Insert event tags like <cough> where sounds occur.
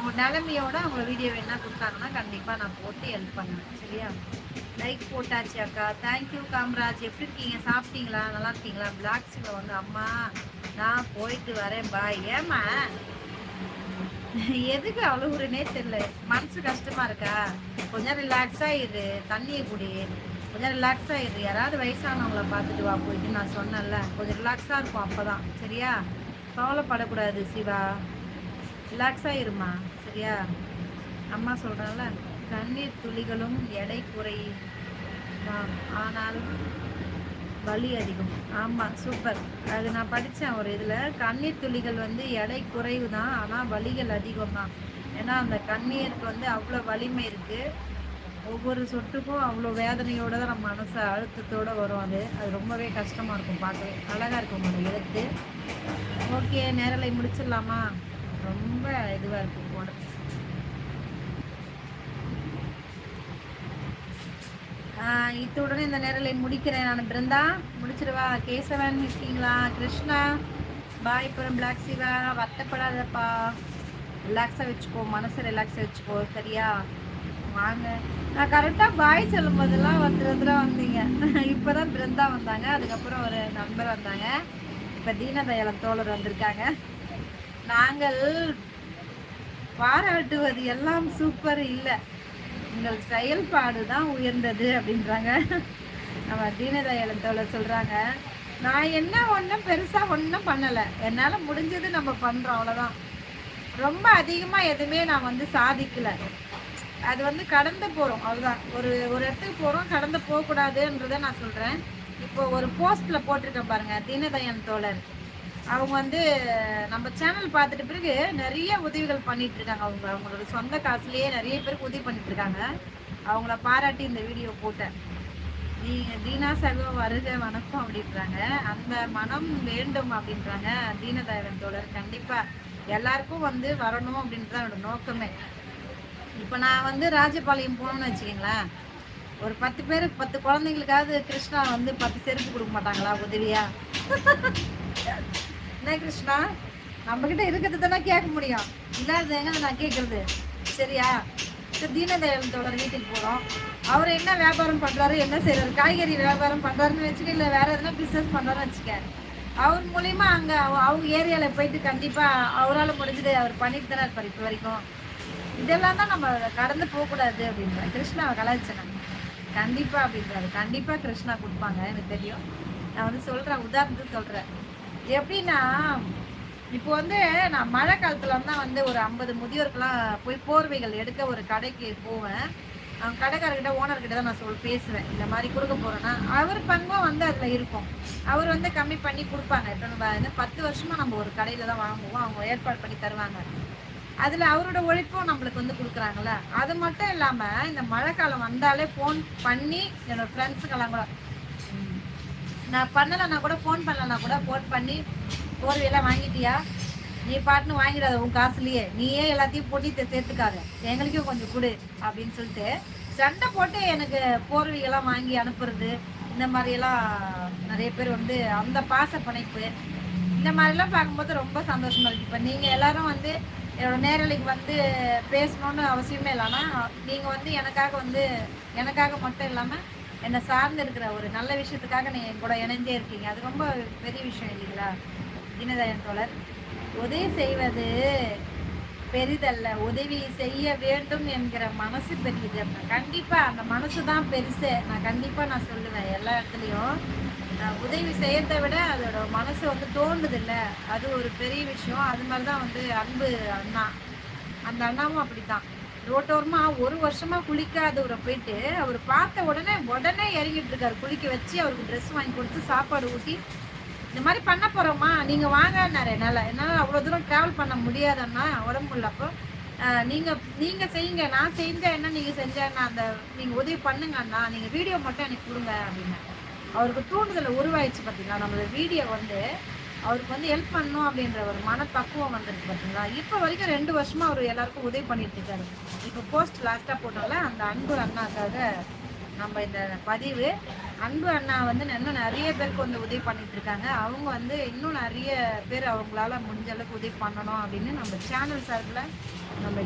அவங்க நிலமையோட அவங்க வீடியோ வேணா கொடுத்தாங்கன்னா கண்டிப்பாக நான் போட்டு ஹெல்ப் பண்ணுவேன் சரியா? லைக் போட்டாச்சு அக்கா. Thank you Kamaraj. எப்படி இருக்கீங்க? சாப்பிட்டீங்களா? நல்லா இருக்கீங்களா? பிளாக்ஸில் வந்து அம்மா நான் போயிட்டு வரேன். பாய் ஏமா எதுக்கு அழுகுறேனே தெரில மனசு கஷ்டமாக இருக்கா? கொஞ்சம் ரிலாக்ஸாக இரு. தண்ணியை குடி. கொஞ்சம் ரிலாக்ஸாக இரு. யாராவது வயசானவங்கள பார்த்துட்டு வா போயிட்டு நான் சொன்னேன்ல. கொஞ்சம் ரிலாக்ஸாக இருக்கும் அப்போ தான் சரியா? கவலைப்படக்கூடாது சிவா. ரிலாக்ஸாக இருமா சரியா? அம்மா சொல்கிறாங்கள கண்ணீர் துளிகளும் எடை குறை ஆனால் வலி அதிகம். ஆமாம் சூப்பர். அது நான் படித்தேன் ஒரு இதில் கண்ணீர் துளிகள் வந்து எடை குறைவு தான் ஆனால் வலிகள் அதிகம் தான் ஏன்னா அந்த கண்ணீருக்கு வந்து அவ்வளோ வலிமை இருக்குது ஒவ்வொரு சொட்டுக்கும் அவ்வளோ வேதனையோடு தான் நம்ம மனசை அழுத்தத்தோடு வரும் அது. அது ரொம்பவே கஷ்டமாக இருக்கும் பார்க்கவே. அழகாக இருக்கும் அந்த எழுத்து. ஓகே நேரலை முடிச்சிடலாமா? ரொம்ப இதுவாக இருக்கும் போட. இத்துடன் இந்த நேரில் முடிக்கிறேன் நான். பிருந்தா முடிச்சிருவா. கேசவன் இருக்கீங்களா கிருஷ்ணா பாய்புரம் பிளாக் சிவா வருத்தப்படாதப்பா. ரிலாக்ஸாக வச்சுக்கோ. மனசை ரிலாக்ஸாக வச்சுக்கோ. சரியா? வாங்க. நான் கரெக்டாக பாய் சொல்லும் போதெல்லாம் ஒருத்தர் வந்தீங்க. <laughs> இப்போ தான் பிருந்தா வந்தாங்க. அதுக்கப்புறம் ஒரு நண்பர் வந்தாங்க. இப்போ தீனதயாளம் தோழர் வந்திருக்காங்க. நாங்கள் பாராட்டுவது எல்லாம் சூப்பர் இல்லை. உங்கள் செயல்பாடு தான் உயர்ந்தது அப்படின்றாங்க. நம்ம தீனதயாளன் தோழர் சொல்கிறாங்க நான் என்ன ஒன்றும் பெருசாக ஒன்றும் பண்ணலை. என்னால் முடிஞ்சது நம்ம பண்ணுறோம் அவ்வளோதான் ரொம்ப அதிகமாக எதுவுமே நான் வந்து சாதிக்கலை. அது வந்து கடந்து போகிறோம் அவ்வளோதான் ஒரு ஒரு இடத்துக்கு போகிறோம் கடந்து போகக்கூடாதுன்றதை நான் சொல்கிறேன் இப்போ ஒரு போஸ்ட்டில் போட்டிருக்கேன் பாருங்கள் தீனதயன் தோழர். அவங்க வந்து நம்ம சேனல் பார்த்துட்டு பிறகு நிறைய உதவிகள் பண்ணிட்டு இருக்காங்க. அவங்க அவங்களோட சொந்த காசுலேயே நிறைய பேருக்கு உதவி பண்ணிட்டு இருக்காங்க. அவங்கள பாராட்டி இந்த வீடியோ போட்டேன் நீங்க தீனா சகோ வருக வணக்கம் அப்படின்றாங்க. அந்த மனம் வேண்டும் அப்படின்றாங்க. தீனதேவன் தோழர் கண்டிப்பா எல்லாருக்கும் வந்து வரணும் அப்படின்றது என்னோட நோக்கமே. இப்போ நான் வந்து ராஜபாளையம் போகணும்னு வச்சுக்கிங்களேன். ஒரு பத்து பேருக்கு பத்து குழந்தைங்களுக்காவது கிருஷ்ணா வந்து பத்து செருப்பு கொடுக்க மாட்டாங்களா உதவியா? <laughs> என்ன கிருஷ்ணா நம்ம கிட்ட இருக்கிறது தானே கேட்க முடியும். இல்லாதது எங்க நான் கேட்கறது? சரியா? சரி தோழர் வீட்டுக்கு போகிறோம் அவர் என்ன வியாபாரம் பண்ணுறாரு என்ன செய்கிறாரு காய்கறி வியாபாரம் பண்ணுறாருன்னு வச்சுக்க இல்லை வேற எதுனா பிஸ்னஸ் பண்ணுறாருன்னு வச்சுக்க. அவர் மூலிமா அங்கே அவங்க ஏரியாவில் போயிட்டு கண்டிப்பாக அவரால் முடிஞ்சது அவர் பண்ணிட்டு தானே இருப்பார் இப்போ வரைக்கும். இதெல்லாம் தான் நம்ம கடந்து போகக்கூடாது அப்படின்றார். கிருஷ்ணாவை கலாய்ச்சேன்? கண்டிப்பாக அப்படின்றாரு. கண்டிப்பாக கிருஷ்ணா கொடுப்பாங்க எனக்கு தெரியும். நான் வந்து சொல்கிறேன் உதாரணத்துக்கு சொல்கிறேன் எப்படின்னா இப்போ வந்து நான் மழை காலத்துல தான் வந்து ஒரு ஐம்பது முதியோருக்கெல்லாம் போய் போர்வைகள் எடுக்க ஒரு கடைக்கு போவேன். அவங்க கடைக்காரர்கிட்ட ஓனர்கிட்ட தான் நான் சொல் பேசுவேன். இந்த மாதிரி கொடுக்க போறேன்னா அவர் பங்கும் வந்து அதில் இருக்கும். அவர் வந்து கம்மி பண்ணி கொடுப்பாங்க. இப்போ நம்ம வந்து பத்து வருஷமா நம்ம ஒரு கடையில தான் வாங்குவோம். அவங்க ஏற்பாடு பண்ணி தருவாங்க. அதில் அவரோட உழைப்பும் நம்மளுக்கு வந்து கொடுக்குறாங்கல்ல. அது மட்டும் இல்லாமல் இந்த மழை காலம் வந்தாலே ஃபோன் பண்ணி என்னோட ஃப்ரெண்ட்ஸுக்கெல்லாம் கூட நான் பண்ணலைன்னா கூட ஃபோன் பண்ணலன்னா கூட ஃபோன் பண்ணி போர்வையெல்லாம் வாங்கிட்டியா? நீ பாட்டுன்னு வாங்கிடாத உன் காசுலயே. நீயே எல்லாத்தையும் போட்டு சேர்த்துக்காத. எங்களுக்கும் கொஞ்சம் கொடு அப்படின்னு சொல்லிட்டு சண்டை போட்டு எனக்கு போர்வைகள்லாம் வாங்கி அனுப்புறது இந்த மாதிரியெல்லாம் நிறைய பேர் வந்து அந்த பாச பிணைப்பு இந்த மாதிரிலாம் பார்க்கும்போது ரொம்ப சந்தோஷமாக இருக்கு. இப்போ நீங்கள் எல்லாரும் வந்து என்னோட நேரலைக்கு வந்து பேசணும்னு அவசியமே இல்லைன்னா நீங்கள் வந்து எனக்காக வந்து எனக்காக மட்டும் இல்லாமல் என்னை சார்ந்து இருக்கிற ஒரு நல்ல விஷயத்துக்காக நீங்கள் கூட இணைஞ்சே இருக்கீங்க. அது ரொம்ப பெரிய விஷயம் இல்லைங்களா? தினதயன் தோழர் உதவி செய்வது பெரிதல்ல. உதவி செய்ய வேண்டும் என்கிற மனசு பெரியது. கண்டிப்பாக அந்த மனசு தான் பெருசு. நான் கண்டிப்பாக நான் சொல்லுவேன் எல்லா இடத்துலையும். உதவி செய்யறதை விட அதோட மனசு வந்து தோணுது இல்லை அது ஒரு பெரிய விஷயம். அது மாதிரி தான் வந்து அன்பு அண்ணா. அந்த அண்ணாவும் அப்படி தான் ரோட்டோரமா ஒரு வருஷமா குளிக்காதவரை போயிட்டு அவர் பார்த்த உடனே உடனே இறங்கிட்டு இருக்காரு. குளிக்க வச்சு அவருக்கு ட்ரெஸ் வாங்கி கொடுத்து சாப்பாடு ஊட்டி இந்த மாதிரி பண்ண போகிறோம்மா நீங்கள் வாங்கினாரு என்னால். என்னால் அவ்வளோ தூரம் ட்ராவல் பண்ண முடியாதண்ணா உடம்பு இல்லை அப்போ. நீங்கள் செய்யுங்க நான் செஞ்சேன் என்ன நீங்கள் செஞ்சேன்னா அந்த நீங்கள் உதவி பண்ணுங்க அண்ணா வீடியோ மட்டும் எனக்கு கொடுங்க அப்படின்னு அவருக்கு தூண்டுதலை உருவாயிடுச்சு பார்த்தீங்களா நம்மளோட வீடியோ வந்து அவருக்கு வந்து ஹெல்ப் பண்ணணும் அப்படின்ற ஒரு மனப்பக்குவம் வந்திருக்கு பார்த்தீங்களா இப்போ வரைக்கும் ரெண்டு வருஷமா அவர் எல்லாருக்கும் உதவி பண்ணிட்டு இருக்காரு. இப்போ போஸ்ட் லாஸ்ட்டாக போட்டோம்ல அந்த அன்பு அண்ணாக்காக நம்ம இந்த பதிவு. அன்பு அண்ணா வந்து இன்னும் நிறைய பேருக்கு வந்து உதவி பண்ணிட்டு இருக்காங்க. அவங்க வந்து இன்னும் நிறைய பேர் அவங்களால முடிஞ்ச அளவுக்கு உதவி பண்ணணும் அப்படின்னு நம்ம சேனல் சார்பில் நம்ம